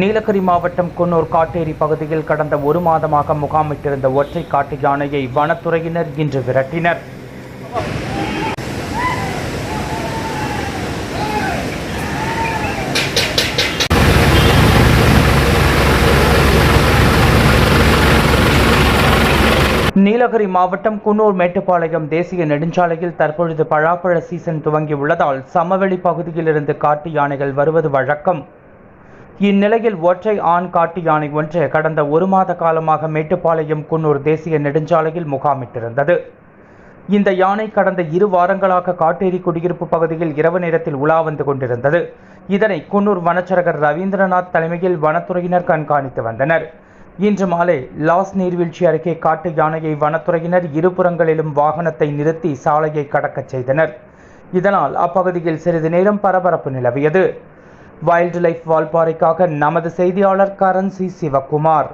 நீலகிரி மாவட்டம் குன்னூர் காட்டேரி பகுதியில் கடந்த ஒரு மாதமாக முகாமிட்டிருந்த ஒற்றை காட்டு யானையை வனத்துறையினர் இன்று விரட்டினர். நீலகிரி மாவட்டம் குன்னூர் மேட்டுப்பாளையம் தேசிய நெடுஞ்சாலையில் தற்பொழுது பழாப்பழ சீசன் துவங்கியுள்ளதால் சமவெளி பகுதியிலிருந்து காட்டு யானைகள் வருவது வழக்கம். இந்நிலையில் ஒற்றை ஆண் காட்டு யானை ஒன்று கடந்த ஒரு மாத காலமாக மேட்டுப்பாளையம் குன்னூர் தேசிய நெடுஞ்சாலையில் முகாமிட்டிருந்தது. இந்த யானை கடந்த இரு வாரங்களாக காட்டேரி குடியிருப்பு பகுதியில் இரவு நேரத்தில் உலா வந்து கொண்டிருந்தது. இதனை குன்னூர் வனச்சரகர் ரவீந்திரநாத் தலைமையில் வனத்துறையினர் கண்காணித்து வந்தனர். இன்று மாலை லாஸ் நீர்வீழ்ச்சி அருகே காட்டு யானையை வனத்துறையினர் இருபுறங்களிலும் வாகனத்தை நிறுத்தி சாலையை கடக்கச் செய்தனர். இதனால் அப்பகுதியில் சிறிது நேரம் பரபரப்பு நிலவியது. வைல்டு லைஃப் வால்பாறைக்காக நமது செய்தியாளர் கரன்சி சிவகுமார்.